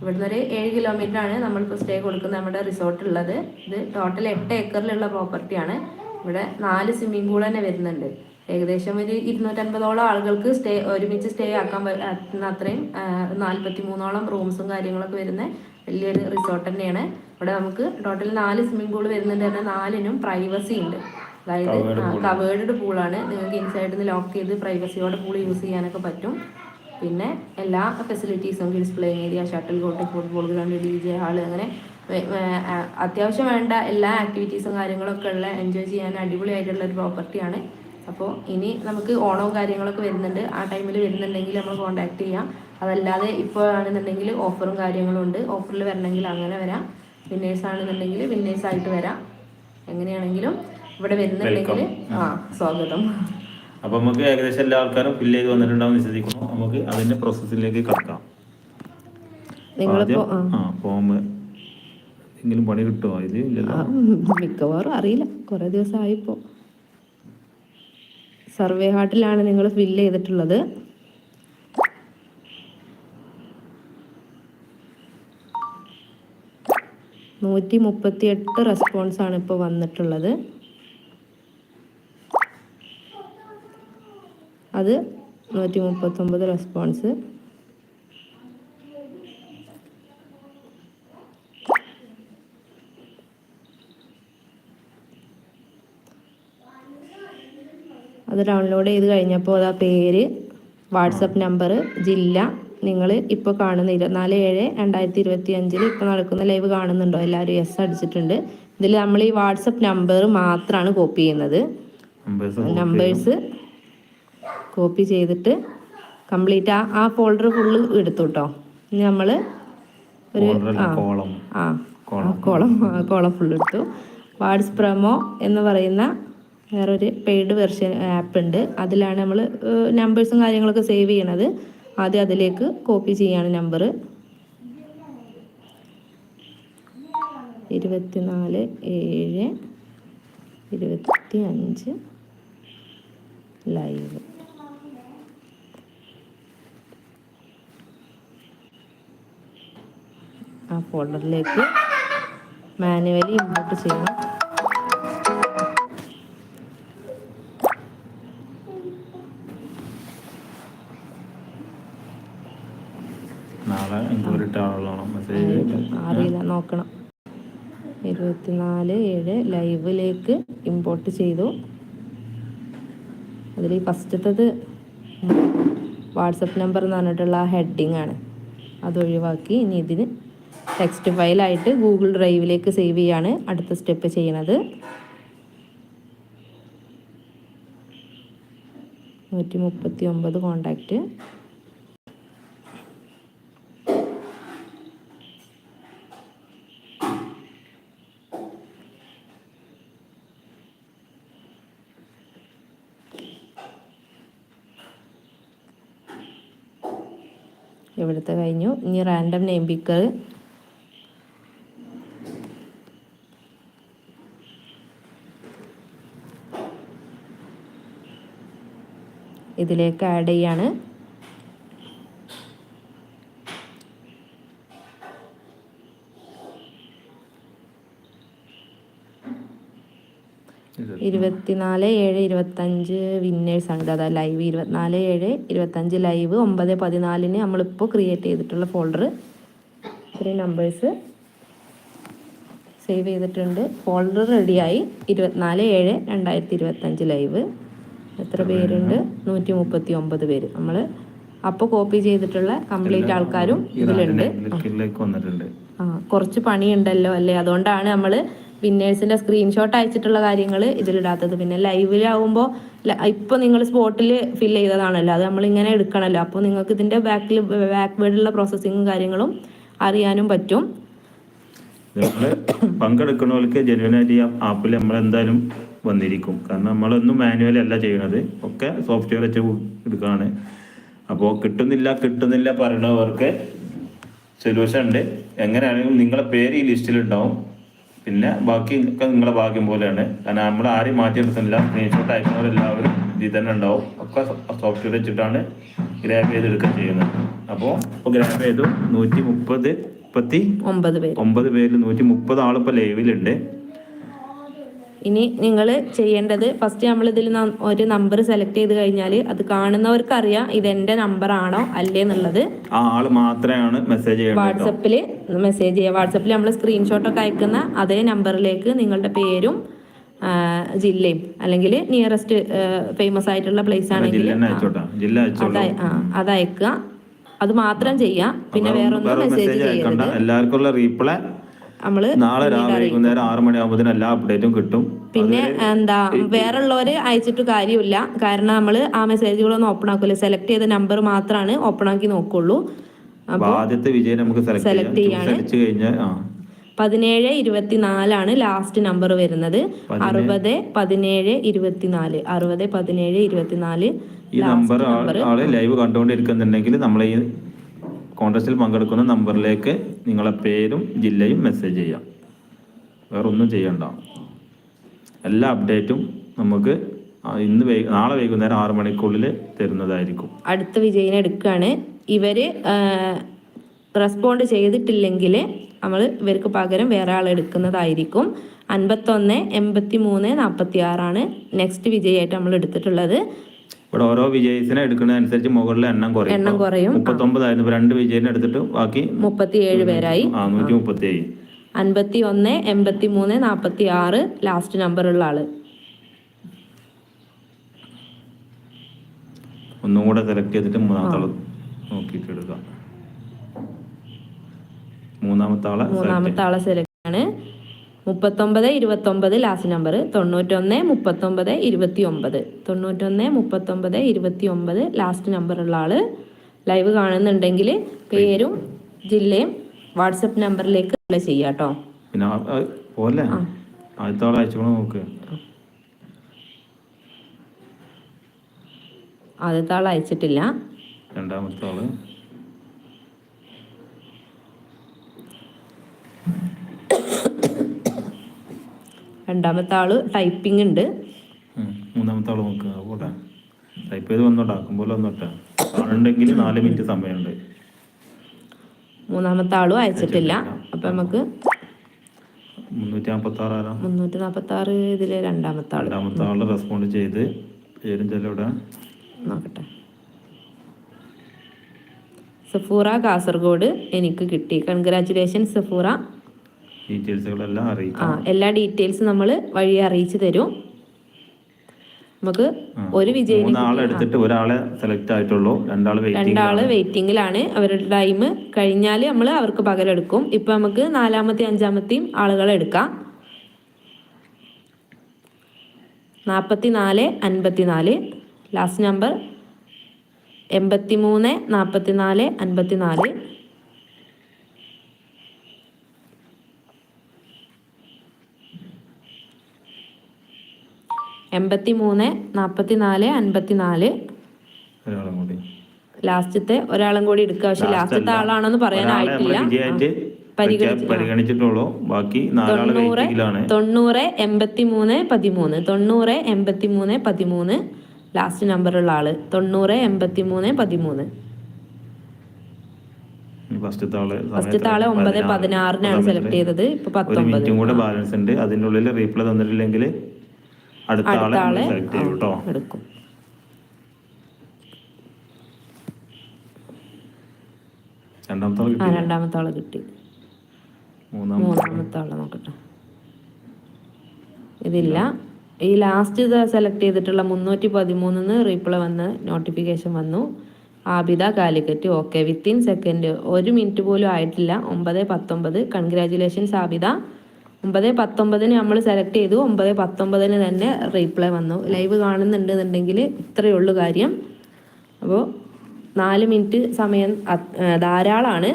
Speaker 1: ഇവിടുന്ന് ഒരു ഏഴ് കിലോമീറ്റർ ആണ് നമ്മളിപ്പോൾ സ്റ്റേ കൊടുക്കുന്ന നമ്മുടെ റിസോർട്ട് ഉള്ളത്. ഇത് ടോട്ടൽ എട്ട് ഏക്കറിലുള്ള പ്രോപ്പർട്ടിയാണ് ഇവിടെ നാല് സ്വിമ്മിംഗ് പൂൾ തന്നെ വരുന്നുണ്ട്. ഏകദേശം ഒരു ഇരുന്നൂറ്റൻപതോളം ആളുകൾക്ക് സ്റ്റേ ഒരുമിച്ച് സ്റ്റേ ആക്കാൻ പറ്റുന്ന അത്രയും നാൽപ്പത്തി മൂന്നോളം റൂംസും കാര്യങ്ങളൊക്കെ വരുന്ന വലിയൊരു റിസോർട്ട് തന്നെയാണ്. ഇവിടെ നമുക്ക് ടോട്ടൽ നാല് സ്വിമ്മിംഗ് പൂൾ വരുന്നുണ്ട് തന്നെ നാലിനും പ്രൈവസി ഉണ്ട്. അതായത് കവേർഡ് പൂളാണ് നിങ്ങൾക്ക് ഇൻസൈഡിൽ നിന്ന് ലോക്ക് ചെയ്ത് പ്രൈവസിയോടെ പൂൾ യൂസ് ചെയ്യാനൊക്കെ പറ്റും. പിന്നെ എല്ലാ ഫെസിലിറ്റീസും kids playing area shuttle court football ground D J hall അങ്ങനെ അത്യാവശ്യം വേണ്ട എല്ലാ ആക്ടിവിറ്റീസും കാര്യങ്ങളൊക്കെ ഉള്ള എൻജോയ് ചെയ്യാൻ അടിപൊളിയായിട്ടുള്ള ഒരു പ്രോപ്പർട്ടിയാണ് അപ്പോൾ ഇനി നമുക്ക് ഓണവും കാര്യങ്ങളൊക്കെ വരുന്നുണ്ട്. ആ ടൈമിൽ വരുന്നുണ്ടെങ്കിൽ നമ്മൾ കോൺടാക്ട് ചെയ്യാം. അതല്ലാതെ ഇപ്പോൾ ആണെന്നുണ്ടെങ്കിൽ ഓഫറും കാര്യങ്ങളും ഉണ്ട്. ഓഫറിൽ വരണമെങ്കിൽ അങ്ങനെ വരാം. വിന്നേഴ്സ് ആണെന്നുണ്ടെങ്കിൽ വിന്നേഴ്സ് ആയിട്ട് വരാം. എങ്ങനെയാണെങ്കിലും ഇവിടെ വരുന്നുണ്ടെങ്കിൽ ആ സ്വാഗതം.
Speaker 2: അപ്പൊ നമുക്ക് ഏകദേശം എല്ലാ ആൾക്കാരും ഫില്ല് ചെയ്ത് വന്നിട്ടുണ്ടാവും വിശ്വസിക്കുന്നു. നമുക്ക് അതിന്റെ പ്രോസസ്സിലേക്ക് കടക്കാം. ആദ്യം ആ. ഫോം എങ്കിലും പണി കിട്ടുമോ ഇത് ഇല്ലല്ലോ.
Speaker 1: മിക്കവാറും അറിയില്ല. കുറെ ദിവസമായിപ്പോ. സർവേ ഹാർട്ടിലാണ് നിങ്ങൾ ഫില്ല് ചെയ്തിട്ടുള്ളത്. നൂറ്റി മുപ്പത്തി എട്ട് റെസ്പോൺസ് ആണ് ഇപ്പോൾ വന്നിട്ടുള്ളത്. അത് നൂറ്റി മുപ്പത്തൊമ്പത് റെസ്പോൺസ്. അത് ഡൗൺലോഡ് ചെയ്ത് കഴിഞ്ഞപ്പോൾ അത് ആ പേര് വാട്സപ്പ് നമ്പർ ജില്ല നിങ്ങൾ ഇപ്പോൾ കാണുന്ന ഇരുപത്തിനാല് ഏഴ് രണ്ടായിരത്തി ഇരുപത്തി അഞ്ചിൽ ഇപ്പോൾ നടക്കുന്ന ലൈവ് കാണുന്നുണ്ടോ? എല്ലാവരും എസ് അടിച്ചിട്ടുണ്ട്. ഇതിൽ നമ്മൾ ഈ വാട്സപ്പ് നമ്പർ മാത്രമാണ് കോപ്പി ചെയ്യുന്നത്
Speaker 2: നമ്പേഴ്സ്
Speaker 1: കോപ്പി ചെയ്തിട്ട് കംപ്ലീറ്റ് ആ ആ ഫോൾഡർ ഫുള്ള് എടുത്തു കേട്ടോ ഇനി നമ്മൾ ഒരു ആ
Speaker 2: കോളം.
Speaker 1: ആ കോളം. ഫുള്ള് കോളം ഫുൾ എടുത്തു. വാട്സ് പ്രമോ എന്ന് പറയുന്ന വേറൊരു പെയ്ഡ് വെർഷൻ ആപ്പ് ഉണ്ട്. അതിലാണ് നമ്മൾ നമ്പേഴ്സും കാര്യങ്ങളൊക്കെ സേവ് ചെയ്യണത്. ആദ്യം അതിലേക്ക് കോപ്പി ചെയ്യാണ് നമ്പർ ഇരുപത്തിനാല് ഏഴ് ഇരുപത്തി അഞ്ച് ലൈവ് ആ ഫോൾഡറിലേക്ക് മാനുവലി ഇമ്പോർട്ട് ചെയ്യണം. അറിയില്ല നോക്കണം. ഇരുപത്തിനാല് ഏഴ് ലൈവിലേക്ക് ഇമ്പോർട്ട് ചെയ്തു. അതിൽ ഈ ഫസ്റ്റത്തത് വാട്സപ്പ് നമ്പർ എന്ന് പറഞ്ഞിട്ടുള്ള ആ ഹെഡിങ് ആണ്. അത് ഒഴിവാക്കി ഇനി ഇതിന് ടെക്സ്റ്റ് ഫയലായിട്ട് ഗൂഗിൾ ഡ്രൈവിലേക്ക് സേവ് ചെയ്യാണ് അടുത്ത സ്റ്റെപ്പ് ചെയ്യണത്. നൂറ്റി മുപ്പത്തി ഒമ്പത് കോണ്ടാക്റ്റ് ഇവിടുത്തെ കഴിഞ്ഞു? ഇനി റാൻഡം നെയിം പിക്കർ ഇതിലേക്ക് ആഡ് ചെയ്യാണ്. ഇരുപത്തിനാല്. ഏഴ് ഇരുപത്തഞ്ച് വിന്നേഴ്സ് ആണ്. അതാ ലൈവ് ഇരുപത്തിനാല് ഏഴ് ഇരുപത്തഞ്ച് ലൈവ് ഒമ്പത് പതിനാലിന് നമ്മളിപ്പോൾ ക്രിയേറ്റ് ചെയ്തിട്ടുള്ള ഫോൾഡർ ഇത്രയും നമ്പേഴ്സ് സേവ് ചെയ്തിട്ടുണ്ട്. ഫോൾഡർ റെഡിയായി ഇരുപത്തിനാല് ഏഴ് രണ്ടായിരത്തി ഇരുപത്തഞ്ച് ലൈവ് എത്ര പേരുണ്ട്? നൂറ്റി മുപ്പത്തി ഒമ്പത് പേര്. നമ്മൾ അപ്പോൾ കോപ്പി ചെയ്തിട്ടുള്ള കംപ്ലീറ്റ് ആൾക്കാരും ഇതിലുണ്ട്. ആ. കുറച്ച് പണിയുണ്ടല്ലോ അല്ലേ? അതുകൊണ്ടാണ് നമ്മൾ വിന്നേഴ്സിന്റെ സ്ക്രീൻഷോട്ട് അയച്ചിട്ടുള്ള കാര്യങ്ങൾ ഇതിലിടാത്തത്. പിന്നെ ലൈവിലാവുമ്പോൾ ഇപ്പോൾ നിങ്ങൾ സ്പോട്ടിൽ ഫിൽ ചെയ്തതാണല്ലോ. അത് നമ്മൾ ഇങ്ങനെ എടുക്കണല്ലോ. അപ്പോൾ നിങ്ങൾക്ക് ഇതിന്റെ ബാക്കിൽ ബാക്ക് വേർഡിലുള്ള പ്രോസസ്സിങ്ങും കാര്യങ്ങളും അറിയാനും പറ്റും.
Speaker 2: പങ്കെടുക്കുന്നവർക്ക് ജനുവനായിട്ട് ആപ്പിൽ നമ്മൾ എന്തായാലും വന്നിരിക്കും. കാരണം നമ്മളൊന്നും മാനുവലി അല്ല ചെയ്യണത്. ഒക്കെ സോഫ്റ്റ്വെയർ വെച്ച് എടുക്കുകയാണ് അപ്പോൾ കിട്ടുന്നില്ല കിട്ടുന്നില്ല പറയുന്നവർക്ക് സൊല്യൂഷൻ ഉണ്ട്. എങ്ങനെയാണെങ്കിലും നിങ്ങളെ പേര് ഈ ലിസ്റ്റിലുണ്ടാവും പിന്നെ ബാക്കി ഒക്കെ നിങ്ങളെ ഭാഗ്യം പോലെയാണ്. കാരണം നമ്മൾ ആരെയും മാറ്റി നിർത്തുന്നില്ല. സ്ക്രീൻഷോട്ട് അയക്കുന്നവരെല്ലാവരും ഇതിൽ തന്നെ ഉണ്ടാവും. ഒക്കെ സോഫ്റ്റ്വെയർ വെച്ചിട്ടാണ് ഗ്രാബ് ചെയ്തെടുക്കുക ചെയ്യുന്നത്. അപ്പോൾ ഇപ്പോൾ ഗ്രാബ് ചെയ്തു. നൂറ്റി മുപ്പത് മുപ്പത്തി
Speaker 1: ഒമ്പത് പേര്.
Speaker 2: ഒമ്പത് പേരിൽ നൂറ്റി മുപ്പത് ആളിപ്പോൾ ലൈവിലുണ്ട്
Speaker 1: ഇനി നിങ്ങൾ ചെയ്യേണ്ടത് ഫസ്റ്റ് നമ്മൾ ഇതിൽ ഒരു നമ്പർ സെലക്ട് ചെയ്ത് കഴിഞ്ഞാൽ അത് കാണുന്നവർക്ക് അറിയാം ഇത് എന്റെ നമ്പർ ആണോ അല്ലേ എന്നുള്ളത്.
Speaker 2: മാത്രമാണ് മെസ്സേജ്.
Speaker 1: വാട്സപ്പിൽ മെസ്സേജ് ചെയ്യുക വാട്സപ്പിൽ നമ്മൾ സ്ക്രീൻഷോട്ടൊക്കെ അയക്കുന്ന അതേ നമ്പറിലേക്ക് നിങ്ങളുടെ പേരും ജില്ലയും അല്ലെങ്കിൽ നിയറസ്റ്റ് ഫേമസ് ആയിട്ടുള്ള പ്ലേസ് ആണെങ്കിൽ അത് അയക്കുക. അത് മാത്രം ചെയ്യാം. പിന്നെ വേറൊന്നും
Speaker 2: വേറെ
Speaker 1: മെസ്സേജ്
Speaker 2: മെസ്സേജ് എല്ലാവർക്കുള്ള റീപ്ലൈ
Speaker 1: നമ്മൾ
Speaker 2: നാളെ രാവിലെ വൈകുന്നേരം ആറ് മണിയാകുമ്പോൾ എല്ലാ അപ്ഡേറ്റും കിട്ടും.
Speaker 1: പിന്നെ എന്താ വേറുള്ളവര് അയച്ചിട്ട് കാര്യമില്ല. കാരണം നമ്മൾ ആ മെസ്സേജുകളൊന്നും ഓപ്പൺ ആക്കില്ല സെലക്ട് ചെയ്ത നമ്പർ മാത്രമാണ് ഓപ്പൺ ആക്കി നോക്കുള്ളൂ.
Speaker 2: ആദ്യത്തെ വിജയം നമുക്ക് സെലക്ട്
Speaker 1: ചെയ്യാണ്. പതിനേഴ് ഇരുപത്തിനാലാണ് ലാസ്റ്റ് നമ്പർ വരുന്നത്. അറുപത് പതിനേഴ് ഇരുപത്തിനാല്. അറുപത് പതിനേഴ് ഇരുപത്തിനാല്
Speaker 2: ഈ നമ്പർ ആൾ ലൈവ് കണ്ടുകൊണ്ടിരിക്കുന്നുണ്ടെങ്കിൽ നമ്മൾ ഈ കോൺടസ്റ്റിൽ പങ്കെടുക്കുന്ന നമ്പറിലേക്ക് നിങ്ങളെ പേരും ജില്ലയും മെസ്സേജ് ചെയ്യാം. വേറെ ഒന്നും ചെയ്യണ്ട. എല്ലാ അപ്ഡേറ്റും നമുക്ക് ഇന്ന് നാളെ വൈകുന്നേരം ആറ് മണിക്കുള്ളിൽ തരുന്നതായിരിക്കും.
Speaker 1: അടുത്ത വിജയിനെ എടുക്കുകയാണ്. ഇവർ റെസ്പോണ്ട് ചെയ്തിട്ടില്ലെങ്കിൽ നമ്മൾ ഇവർക്ക് പകരം വേറെ ആൾ എടുക്കുന്നതായിരിക്കും. അൻപത്തൊന്ന് എൺപത്തി മൂന്ന് നാൽപ്പത്തി ആറാണ് നെക്സ്റ്റ് വിജയായിട്ട് നമ്മൾ എടുത്തിട്ടുള്ളത്.
Speaker 2: ഇവിടെ ഓരോ വിജയസിനെ എടുക്കുന്നതനുസരിച്ച് മുകളിലെ എണ്ണം കുറയും.
Speaker 1: എണ്ണം കുറയും.
Speaker 2: മുപ്പത്തൊമ്പതായിരുന്നു. ഒമ്പതായിരുന്നു രണ്ട് വിജയനെ എടുത്തിട്ട് ബാക്കി
Speaker 1: മുപ്പത്തിയേഴ് പേരായി.
Speaker 2: നൂറ്റി മുപ്പത്തി ഏഴ്
Speaker 1: അൻപത്തി ഒന്ന് എൺപത്തി മൂന്ന് നാൽപ്പത്തി ആറ് ലാസ്റ്റ് നമ്പറുള്ള ആൾ.
Speaker 2: ഒന്നും കൂടെ സെലക്ട് ചെയ്തിട്ട് മൂന്നാമത്തെ ആൾ നോക്കിയിട്ട് എടുക്കാം. മൂന്നാമത്തെ ആളെ
Speaker 1: മൂന്നാമത്തെ ആളെ സെലക്ട് ആണ്. മുപ്പത്തൊമ്പത് ഇരുപത്തൊമ്പത് ലാസ്റ്റ് നമ്പർ തൊണ്ണൂറ്റൊന്ന് മുപ്പത്തൊമ്പത് ഇരുപത്തി ഒമ്പത് തൊണ്ണൂറ്റൊന്ന് മുപ്പത്തൊമ്പത് ഇരുപത്തി ഒമ്പത് ലാസ്റ്റ് നമ്പറുള്ള ആൾ ലൈവ് കാണുന്നുണ്ടെങ്കിൽ പേരും ജില്ലയും വാട്സപ്പ് നമ്പറിലേക്ക് അപ്ലൈ ചെയ്യാം കേട്ടോ
Speaker 2: പിന്നെ ആ- ആ- പോലെ ആദ്യത്തെ ആളെ അയച്ചോളൂ നോക്ക്.
Speaker 1: ആദ്യത്തെ ആൾ അയച്ചിട്ടില്ല.
Speaker 2: രണ്ടാമത്തെ ആൾ.
Speaker 1: രണ്ടാമത്തെ ആൾ ടൈപ്പിംഗ് ഉണ്ട്.
Speaker 2: മൂന്നാമത്തെ ആൾ നോക്കുക അത് ടൈപ്പ് ചെയ്ത് വന്നോട്ടെ ആക്കുമ്പോൾ വന്നോട്ടെ. കാണുന്നുണ്ടെങ്കിൽ നാല് മിനിറ്റ് സമയമുണ്ട്.
Speaker 1: മൂന്നാമത്തെ ആളും അയച്ചിട്ടില്ല. അപ്പൊ നമുക്ക്
Speaker 2: മുന്നൂറ്റി നാൽപ്പത്തി ആറ് ആരാ?
Speaker 1: മുന്നൂറ്റി നാൽപ്പത്തി ആറ് ഇതിൽ രണ്ടാമത്തെ
Speaker 2: രണ്ടാമത്തെ റെസ്പോണ്ട് ചെയ്ത്. പേരും ചെല്ലിവിടെ
Speaker 1: നോക്കട്ടെ. സഫൂറ കാസർഗോഡ് എനിക്ക് കിട്ടി. കൺഗ്രാറ്റുലേഷൻ സഫൂറ.
Speaker 2: ഡീറ്റെയിൽസുകളെല്ലാം അറിയിക്കാം
Speaker 1: എല്ലാ ഡീറ്റെയിൽസും നമ്മൾ വഴി അറിയിച്ചു തരും. നമുക്ക് ഒരു
Speaker 2: മൂന്നാളെ എടുത്തിട്ട് ഒരാളെ സെലക്ട് ആയിട്ടുള്ളൂ. രണ്ടാൾ
Speaker 1: രണ്ടാൾ വെയിറ്റിംഗിലാണ് അവരുടെ ടൈം കഴിഞ്ഞാൽ നമ്മൾ അവർക്ക് പകലെടുക്കും ഇപ്പൊ നമുക്ക് നാലാമത്തെ അഞ്ചാമത്തെയും ആളുകളെ എടുക്കാം. നാൽപ്പത്തി നാല് അൻപത്തിനാല്. ലാസ്റ്റ് നമ്പർ എൺപത്തി മൂന്ന് നാൽപ്പത്തി നാല് അൻപത്തിനാല്. എൺപത്തി മൂന്ന് നാൽപ്പത്തി നാല്
Speaker 2: അൻപത്തി നാല്
Speaker 1: ലാസ്റ്റത്തെ ഒരാളും കൂടി എടുക്കുക പക്ഷെ ലാസ്റ്റത്തെ ആളാണെന്ന് പറയാനായിട്ടില്ല
Speaker 2: പരിഗണിച്ചിട്ടുള്ളൂ. ബാക്കി
Speaker 1: തൊണ്ണൂറ് തൊണ്ണൂറ് എൺപത്തി മൂന്ന് പതിമൂന്ന്. തൊണ്ണൂറ് എൺപത്തി മൂന്ന് പതിമൂന്ന്. ലാസ്റ്റ് നമ്പറുള്ള ആൾ. തൊണ്ണൂറ് എൺപത്തി മൂന്ന് പതിമൂന്ന്
Speaker 2: ഫസ്റ്റത്തെ
Speaker 1: ആൾ ഒമ്പത് പതിനാറിനാണ് സെലക്ട് ചെയ്തത്. ഇപ്പൊ പത്തൊമ്പത്.
Speaker 2: ബാലൻസ് ഉണ്ട് അതിനുള്ളിൽ റീപ്ലൈ തന്നിട്ടില്ലെങ്കിൽ അടുത്ത ആളെ സെലക്ട് ചെയ്യും കേട്ടോ
Speaker 1: എടുക്കും.
Speaker 2: രണ്ടാമത്തെ ആൾ കിട്ടി
Speaker 1: രണ്ടാമത്തെ ആളെ കിട്ടി. മൂന്നാമത്തെ ആളെ. നോക്കട്ടെ. ഇതില്ല. ഈ ലാസ്റ്റ് സെലക്ട് ചെയ്തിട്ടുള്ള മുന്നൂറ്റി പതിമൂന്നിന് റീപ്ലൈ വന്ന് നോട്ടിഫിക്കേഷൻ വന്നു. Abida Calicut. Okay within second ഒരു മിനിറ്റ് പോലും ആയിട്ടില്ല. ഒമ്പത് പത്തൊമ്പത്. കൺഗ്രാറ്റുലേഷൻസ് ആബിദ. ഒമ്പത് പത്തൊമ്പതിന് നമ്മൾ സെലക്ട് ചെയ്തു. ഒമ്പത് പത്തൊമ്പതിന് തന്നെ റീപ്ലൈ വന്നു. ലൈവ് കാണുന്നുണ്ടെന്നുണ്ടെങ്കിൽ ഇത്രയേ ഉള്ളൂ കാര്യം. അപ്പോൾ നാല് മിനിറ്റ് സമയം ധാരാളമാണ്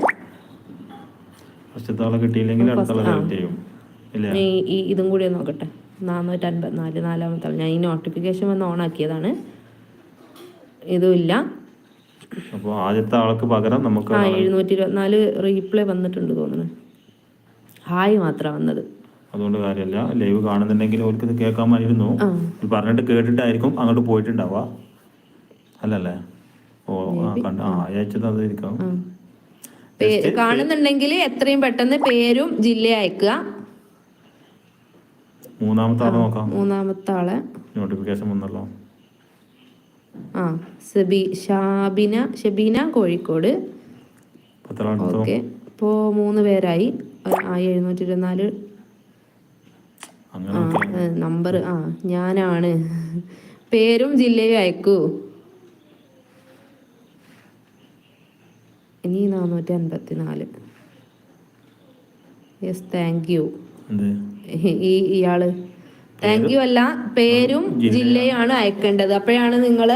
Speaker 1: ഈ ഇതും കൂടി നോക്കട്ടെ. നാനൂറ്റി അൻപത്തിനാല് നാലാമത്തെ ഞാൻ ഈ നോട്ടിഫിക്കേഷൻ വന്ന് ഓൺ ആക്കിയതാണ്. ഇതുമില്ല
Speaker 2: അപ്പോൾ ആദ്യത്തെ ആൾക്ക് പകരം നമുക്ക്
Speaker 1: ആ എഴുന്നൂറ്റി ഇരുപത്തിനാല് റീപ്ലൈ വന്നിട്ടുണ്ട് തോന്നുന്നു. ഹായ് മാത്രമാണ് വന്നത്.
Speaker 2: അതുകൊണ്ട് കാര്യമില്ല ലൈവ് കാണുന്നുണ്ടെങ്കിൽ അവർക്ക് ഇത് കേൾക്കാമായിരുന്നു ഇത് പറഞ്ഞിട്ട് കേട്ടിട്ടായിരിക്കും അങ്ങോട്ട് പോയിട്ടുണ്ടാവുക. അല്ലല്ലേ? ഓ ആ കണ്ട ആ അയച്ചത് അതായിരിക്കാം.
Speaker 1: പേ- കാണുന്നുണ്ടെങ്കിൽ എത്രയും പെട്ടെന്ന് പേരും ജില്ല അയക്കുക.
Speaker 2: മൂന്നാമത്തെ ആളെ നോക്കാം.
Speaker 1: മൂന്നാമത്തെ ആളെ.
Speaker 2: നോട്ടിഫിക്കേഷൻ വന്നല്ലോ.
Speaker 1: ആ സബി ഷാബിന ഷബീന കോഴിക്കോട്. ഓക്കേ. ഇപ്പോൾ മൂന്ന് പേരായി. എഴുന്നൂറ്റി ഇരുപത്തിനാല് ആ നമ്പർ ആ ഞാനാണ്. പേരും ജില്ലയും അയക്കൂ. ഇനി നാനൂറ്റി അൻപത്തി നാല് യെസ് താങ്ക് യു ഈ ഇയാൾ. താങ്ക് യു അല്ല പേരും ജില്ലയാണ് അയക്കേണ്ടത്. അപ്പോഴാണ് നിങ്ങൾ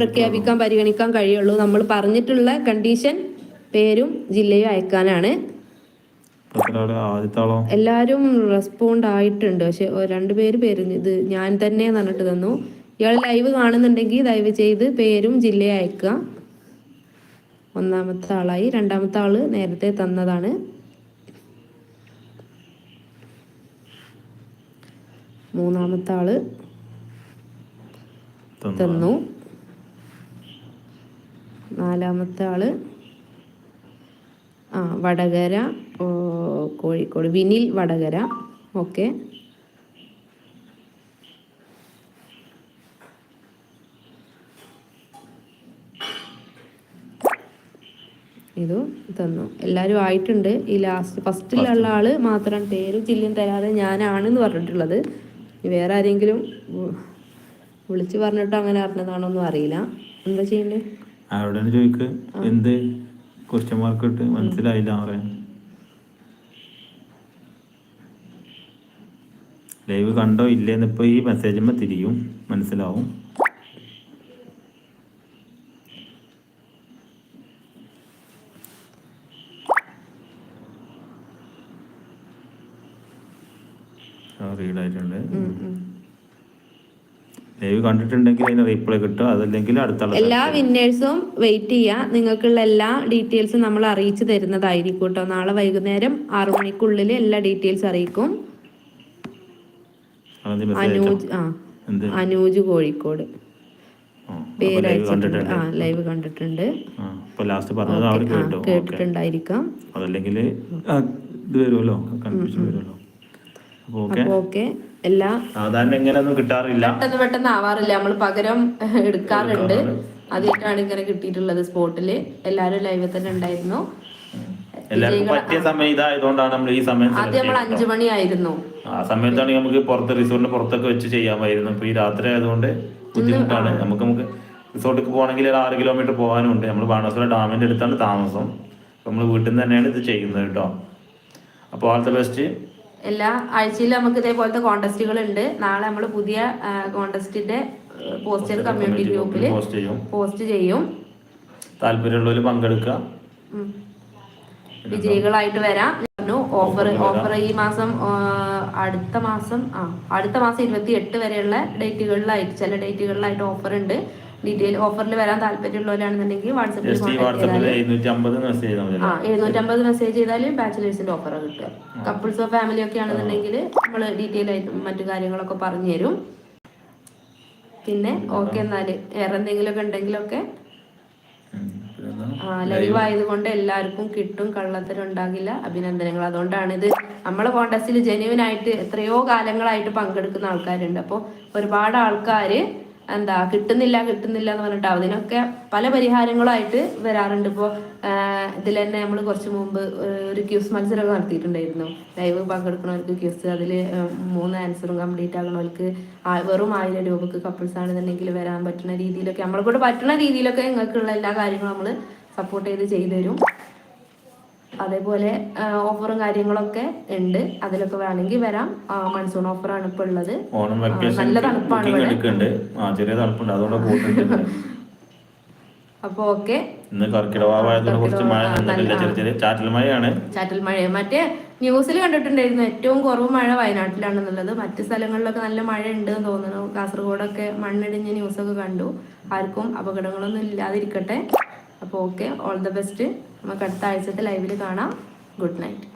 Speaker 1: പ്രഖ്യാപിക്കാൻ പരിഗണിക്കാൻ കഴിയുള്ളൂ. നമ്മൾ പറഞ്ഞിട്ടുള്ള കണ്ടീഷൻ പേരും ജില്ലയും അയക്കാനാണ്. എല്ലാവരും റെസ്പോണ്ട് ആയിട്ടുണ്ട്. പക്ഷെ രണ്ടുപേര് പേര് ഇത് ഞാൻ തന്നെ പറഞ്ഞിട്ട് തന്നു. ഇയാൾ ലൈവ് കാണുന്നുണ്ടെങ്കിൽ ദയവ് ചെയ്ത് പേരും ജില്ലയും അയക്കുക. ഒന്നാമത്തെ ആളായി. രണ്ടാമത്തെ ആൾ നേരത്തെ തന്നതാണ്. മൂന്നാമത്തെ ആൾ
Speaker 2: തന്നു
Speaker 1: തന്നു. നാലാമത്തെ ആൾ ആ വടകര ഓ, കോഴിക്കോട് വിനിൽ വടകര. ഓക്കെ. ഇത് തന്നു. എല്ലാവരും ആയിട്ടുണ്ട്. ഈ ലാസ്റ്റ് ഫസ്റ്റിലുള്ള ആൾ മാത്രം പേരും ജില്ലയും തരാതെ ഞാനാണെന്ന് പറഞ്ഞിട്ടുള്ളത്. വേറെ ആരെങ്കിലും വിളിച്ചു പറഞ്ഞിട്ടോ അങ്ങനെ അറിഞ്ഞതാണോന്നും അറിയില്ല. എന്താ ചെയ്യണ്ടേ?
Speaker 2: ചോദിക്കുക ചോദിക്ക്? എന്ത്? ക്വസ്റ്റ്യൻ മാർക്ക് ഇട്ട് മനസ്സിലായില്ല പറയാൻ ലൈവ് കണ്ടോ ഇല്ലേന്ന് ഇപ്പൊ ഈ മെസ്സേജുമ്പോൾ തിരിയും. മനസ്സിലാവും. ലൈവ് കണ്ടിട്ടുണ്ടെങ്കിൽ അതിന് റീപ്ലൈ കിട്ടും അതല്ലെങ്കിൽ അടുത്ത
Speaker 1: എല്ലാ വിന്നേഴ്സും വെയിറ്റ് ചെയ്യുക. നിങ്ങൾക്കുള്ള എല്ലാ ഡീറ്റെയിൽസും നമ്മൾ അറിയിച്ചു തരുന്നതായിരിക്കും കേട്ടോ. നാളെ വൈകുന്നേരം ആറു മണിക്കുള്ളിൽ എല്ലാ ഡീറ്റെയിൽസ് അറിയിക്കും. അനൂജ് ആ അനൂജ് കോഴിക്കോട്.
Speaker 2: ആ, ലൈവ് കണ്ടിട്ടുണ്ട്.
Speaker 1: ആ ലൈവ് കണ്ടിട്ടുണ്ട്.
Speaker 2: ലാസ്റ്റ് പറഞ്ഞത് അവർ
Speaker 1: ആ,
Speaker 2: കേട്ടു.
Speaker 1: കേട്ടിട്ടുണ്ടായിരിക്കാം.
Speaker 2: അതല്ലെങ്കിൽ ഇത് വരുമല്ലോ കൺഫ്യൂഷൻ വരുമല്ലോ. അപ്പോൾ ഓക്കെ.
Speaker 1: അപ്പൊ ഓക്കെ എല്ലാ
Speaker 2: സാധാരണ ഇങ്ങനെയൊന്നും കിട്ടാറില്ല.
Speaker 1: പെട്ടെന്ന് പെട്ടെന്ന് ആവാറില്ല. നമ്മൾ പകരം എടുക്കാറുണ്ട്. ആദ്യമായിട്ടാണ് ഇങ്ങനെ കിട്ടിയിട്ടുള്ളത് സ്പോട്ടിൽ. എല്ലാവരും ലൈവിൽ തന്നെ ഉണ്ടായിരുന്നു.
Speaker 2: എല്ലാവർക്കും പറ്റിയ സമയം ഇതായതുകൊണ്ടാണ് നമ്മൾ ഈ സമയം
Speaker 1: ആദ്യം നമ്മൾ അഞ്ചു മണിയായിരുന്നു.
Speaker 2: ആ സമയത്താണ് നമുക്ക് പുറത്ത് റിസോർട്ടിന് പുറത്തൊക്കെ വെച്ച് ചെയ്യാമായിരുന്നു. ഇപ്പൊ ഈ രാത്രി ആയതുകൊണ്ട് ബുദ്ധിമുട്ടാണ്. നമുക്ക് നമുക്ക് റിസോർട്ടിൽ പോകണമെങ്കിൽ ഒരു ആറ് കിലോമീറ്റർ പോകാനും ഉണ്ട് നമ്മൾ ബാണാസുര ഡാമിന്റെ അടുത്താണ് താമസം. നമ്മൾ വീട്ടിൽ നിന്ന് തന്നെയാണ് ഇത് ചെയ്യുന്നത് കേട്ടോ. അപ്പോൾ ആൾ ദ ബെസ്റ്റ്
Speaker 1: എല്ലാ ആഴ്ചയിലും നമുക്ക് ഇതേപോലത്തെ കോണ്ടസ്റ്റുകൾ ഉണ്ട്. നാളെ നമ്മൾ പുതിയ കോണ്ടസ്റ്റിന്റെ പോസ്റ്റർ കമ്മ്യൂണിറ്റി ഗ്രൂപ്പിൽ
Speaker 2: പോസ്റ്റ് ചെയ്യും. താല്പര്യമുള്ളവർ പങ്കെടുക്കുക.
Speaker 1: വിജയികളായിട്ട് വരാം. പറഞ്ഞു ഓഫർ ഓഫർ ഈ മാസം അടുത്ത മാസം ആ അടുത്ത മാസം ഇരുപത്തി എട്ട് വരെയുള്ള ഡേറ്റുകളിലായിട്ട് ചില ഡേറ്റുകളിലായിട്ട് ഓഫർ ഉണ്ട്. ഡീറ്റെയിൽ ഓഫറിൽ വരാൻ താല്പര്യമുള്ളവരാണെന്നുണ്ടെങ്കിൽ വാട്സപ്പിൽ ആ എഴുന്നൂറ്റമ്പത് മെസ്സേജ് ചെയ്താൽ ബാച്ചിലേഴ്സിന്റെ ഓഫർ കിട്ടുക. കപ്പിൾസോ ഫാമിലി ഒക്കെ ആണെന്നുണ്ടെങ്കിൽ നമ്മൾ ഡീറ്റെയിൽ ആയിട്ട് മറ്റു കാര്യങ്ങളൊക്കെ പറഞ്ഞു തരും പിന്നെ ഓക്കെ എന്നാൽ വേറെ എന്തെങ്കിലുമൊക്കെ ഉണ്ടെങ്കിലൊക്കെ? ലൈവ് ആയതുകൊണ്ട് എല്ലാവർക്കും കിട്ടും കള്ളത്തരം ഉണ്ടാകില്ല അഭിനന്ദനങ്ങൾ. അതുകൊണ്ടാണ് ഇത് നമ്മളെ കോണ്ടസ്റ്റിൽ ജെന്യുവൻ ആയിട്ട് എത്രയോ കാലങ്ങളായിട്ട് പങ്കെടുക്കുന്ന ആൾക്കാരുണ്ട്. അപ്പോൾ ഒരുപാട് ആൾക്കാര് എന്താ കിട്ടുന്നില്ല കിട്ടുന്നില്ല എന്ന് പറഞ്ഞിട്ട് അതിനൊക്കെ പല പരിഹാരങ്ങളായിട്ട് വരാറുണ്ട്. ഇപ്പോൾ ഇതിൽ തന്നെ നമ്മൾ കുറച്ച് മുമ്പ് ഒരു ക്യൂസ് മത്സരം നടത്തിയിട്ടുണ്ടായിരുന്നു. ലൈവ് പങ്കെടുക്കുന്നവർക്ക് ക്യൂസ് അതിൽ മൂന്ന് ആൻസറും കംപ്ലീറ്റ് ആകുന്നവർക്ക് വെറും ആയിരം രൂപക്ക് കപ്പിൾസ് ആണെന്നുണ്ടെങ്കിൽ വരാൻ പറ്റുന്ന രീതിയിലൊക്കെ നമ്മളെ കൂടെ പറ്റുന്ന രീതിയിലൊക്കെ നിങ്ങൾക്കുള്ള എല്ലാ കാര്യങ്ങളും നമ്മൾ സപ്പോർട്ട് ചെയ്ത് ചെയ്തു തരും അതേപോലെ ഓഫറും കാര്യങ്ങളൊക്കെ ഉണ്ട്. അതിലൊക്കെ വേണമെങ്കിൽ വരാം. മൺസൂൺ ഓഫർ ആണ്
Speaker 2: ഇപ്പൊ ഉള്ളത്.
Speaker 1: നല്ല തണുപ്പാണ് അപ്പൊ ഓക്കെ.
Speaker 2: ഇന്ന് കുറച്ച് മഴ ചെറിയ ചെറിയ ചാറ്റൽ മഴയാണ്.
Speaker 1: ചാറ്റൽ മഴ. മറ്റേ ന്യൂസിൽ കണ്ടിട്ടുണ്ടായിരുന്നു ഏറ്റവും കുറവ് മഴ വയനാട്ടിലാണെന്നുള്ളത്. മറ്റു സ്ഥലങ്ങളിലൊക്കെ നല്ല മഴ ഉണ്ട് എന്ന് തോന്നുന്നു. കാസർഗോഡൊക്കെ മണ്ണിടിഞ്ഞ ന്യൂസൊക്കെ കണ്ടു. ആർക്കും അപകടങ്ങളൊന്നും ഇല്ലാതിരിക്കട്ടെ. അപ്പോൾ ഓക്കെ. ഓൾ ദ ബെസ്റ്റ് നമുക്ക് അടുത്ത ആഴ്ചത്തെ ലൈവിൽ കാണാം. Good night.